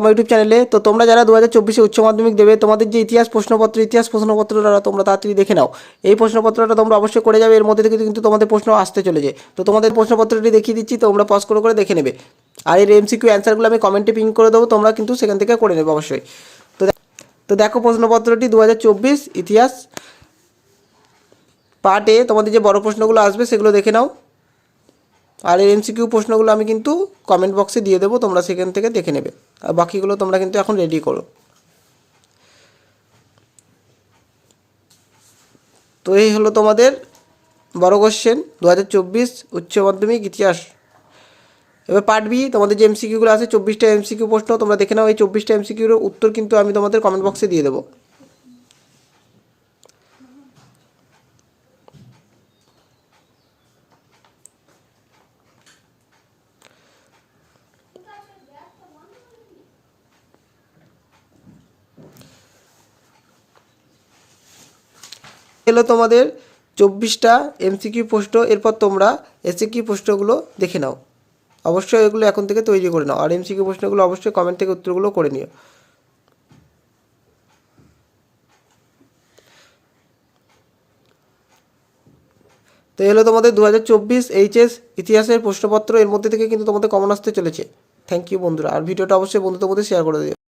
আমার ইউটিউব চ্যানেলে, তো তোমরা যারা দু হাজার চব্বিশে উচ্চ মাধ্যমিক দেবে, তোমাদের যে ইতিহাস প্রশ্নপত্র, ইতিহাস প্রশ্নপত্রটা তোমরা তাড়াতাড়ি দেখে নাও। এই প্রশ্নপত্রটা তোমরা অবশ্যই করে যাবে, এর মধ্যে থেকে কিন্তু তোমাদের প্রশ্ন আসতে চলেছে। তো তোমাদের প্রশ্নপত্রটি দেখিয়ে দিচ্ছি, তোমরা পজ করে করে দেখে নেবে। আর এর এমসিকিউ অ্যান্সারগুলো আমি কমেন্টে পিং করে দেবো, তোমরা কিন্তু সেখান থেকে করে নেবে অবশ্যই। তো তো দেখো প্রশ্নপত্রটি দু হাজার চব্বিশ ইতিহাস পার্টে তোমাদের যে বড় প্রশ্নগুলো আসবে, সেগুলো দেখে নাও। আর এই এমসিকিউ প্রশ্নগুলো আমি কিন্তু কমেন্ট বক্সে দিয়ে দেবো, তোমরা সেখান থেকে দেখে নেবে। আর বাকিগুলো তোমরা কিন্তু এখন রেডি করো। তো এই হলো তোমাদের বড় কোশ্চেন দু হাজার চব্বিশ উচ্চ মাধ্যমিক ইতিহাস। এবার পার্ট বি তোমাদের যে এমসিকিউগুলো আছে, চব্বিশটা এমসিকিউ প্রশ্ন, তোমরা দেখে নাও, এই চব্বিশটা এমসিকিউর উত্তর কিন্তু আমি তোমাদের কমেন্ট বক্সে দিয়ে দেবো। এলো তোমাদের চব্বিশটা এমসিকিউ প্রশ্ন, এরপর তোমরা এসিকিউ প্রশ্নগুলো দেখে নাও। অবশ্যই এগুলো এখন থেকে তৈরি করে নাও, আর এমসিকিউ প্রশ্নগুলো অবশ্যই কমেন্ট থেকে উত্তরগুলো করে নিও। তো এলো তোমাদের দু হাজার চব্বিশ এইচএস ইতিহাসের প্রশ্নপত্র, এর মধ্যে থেকে কিন্তু তোমাদের কমন আসতে চলেছে। থ্যাংক ইউ বন্ধুরা, আর ভিডিওটা অবশ্যই বন্ধুদের মধ্যে শেয়ার করে দিও।